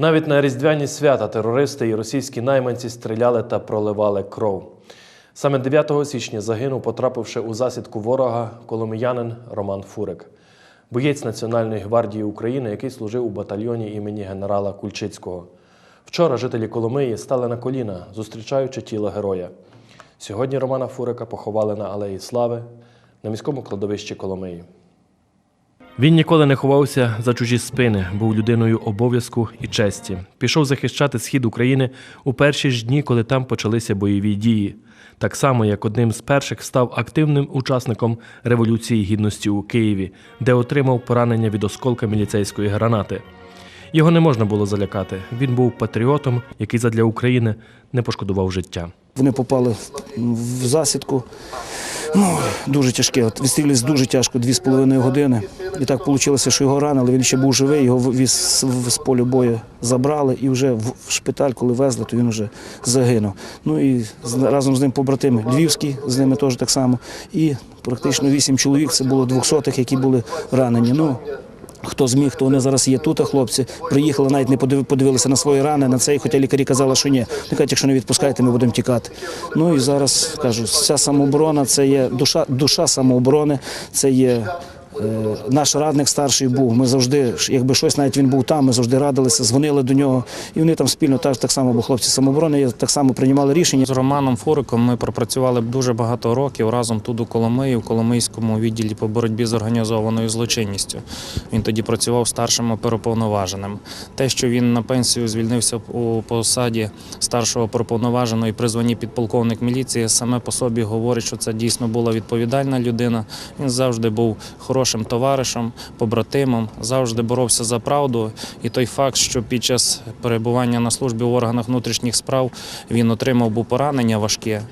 Навіть на різдвяні свята терористи і російські найманці стріляли та проливали кров. Саме 9 січня загинув, потрапивши у засідку ворога, коломиянин Роман Фурик, боєць Національної гвардії України, який служив у батальйоні імені генерала Кульчицького. Вчора жителі Коломиї стали на коліна, зустрічаючи тіло героя. Сьогодні Романа Фурика поховали на Алеї Слави на міському кладовищі Коломиї. Він ніколи не ховався за чужі спини, був людиною обов'язку і честі. Пішов захищати схід України у перші ж дні, коли там почалися бойові дії. Так само, як одним з перших став активним учасником Революції Гідності у Києві, де отримав поранення від осколка міліцейської гранати. Його не можна було залякати. Він був патріотом, який задля України не пошкодував життя. Вони попали в- засідку. Ну, дуже тяжке. От відстрілись дуже тяжко, дві з половиною години. І так вийшло, що його ранили. Він ще був живий, його віз з- полю бою забрали і вже в шпиталь, коли везли, то він вже загинув. Ну і разом з ним побратими Львівський, з ними теж так само. І практично вісім чоловік, це було двохсотих, які були ранені. Ну, Хто зміг, то вони зараз є тут, а хлопці приїхали, навіть не подив- подивилися на свої рани, на цей, хоча лікарі казали, що ні. Вони кажуть, якщо не відпускаєте, ми будемо тікати. Ну і зараз кажу, вся самооборона це є душа, душа самооборони, це є. Е, Наш радник старший був. Ми завжди, якби щось, навіть він був там, ми завжди радилися, дзвонили до нього. І вони там спільно так, так само, бо хлопці самооборони так само приймали рішення. З Романом Фуриком ми пропрацювали дуже багато років разом тут у Коломиї, у Коломийському відділі по боротьбі з організованою злочинністю. Він тоді працював старшим оперуповноваженим. Те, що він на пенсію звільнився у посаді старшого оперуповноваженого і при званні підполковник міліції, саме по собі говорить, що це дійсно була відповідальна людина. Він завжди був хорошим товаришем, побратимом, завжди боровся за правду. І той факт, що під час перебування на службі в органах внутрішніх справ він отримав був поранення важке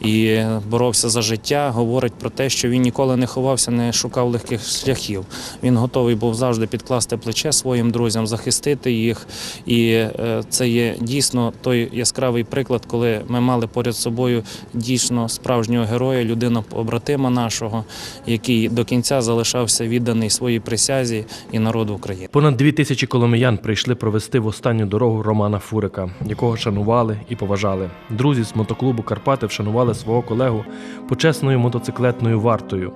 і боровся за життя, говорить про те, що він ніколи не ховався, не шукав легких шляхів. Він готовий був завжди підкласти плече своїм друзям, захистити їх. І е, це є дійсно той яскравий приклад, коли ми мали поряд собою дійсно справжнього героя, людину побратима нашого, який до кінця залишався відданий своїй присязі і народу України. Понад дві тисячі коломиян прийшли провести в останню дорогу Романа Фурика, якого шанували і поважали. Друзі з мотоклубу Карпати вшанували свого колегу почесною мотоциклетною вартою.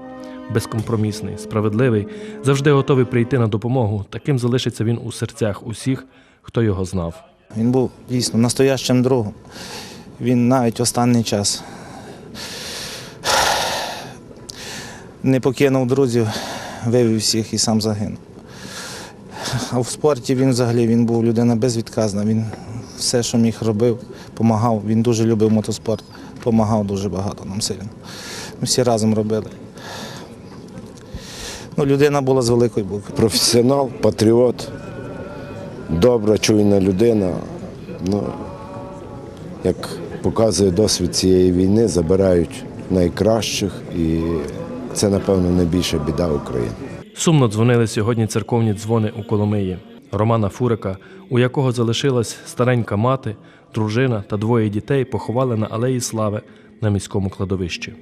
Безкомпромісний, справедливий, завжди готовий прийти на допомогу. Таким залишиться він у серцях усіх, хто його знав. Він був дійсно настоящим другом. Він навіть останній час не покинув друзів, вивів всіх і сам загинув. А в спорті він взагалі він був людина безвідказна. Він все, що міг робив, допомагав. Він дуже любив мотоспорт, допомагав дуже багато нам сильно. Ми всі разом робили. Ну, людина була з великої букви. професіонал, патріот, добра, чуйна людина. Ну, як показує досвід цієї війни, забирають найкращих, і це, напевно, найбільша біда України. Сумно дзвонили сьогодні церковні дзвони у Коломиї. Романа Фурика, у якого залишилась старенька мати, дружина та двоє дітей, поховали на Алеї Слави на міському кладовищі.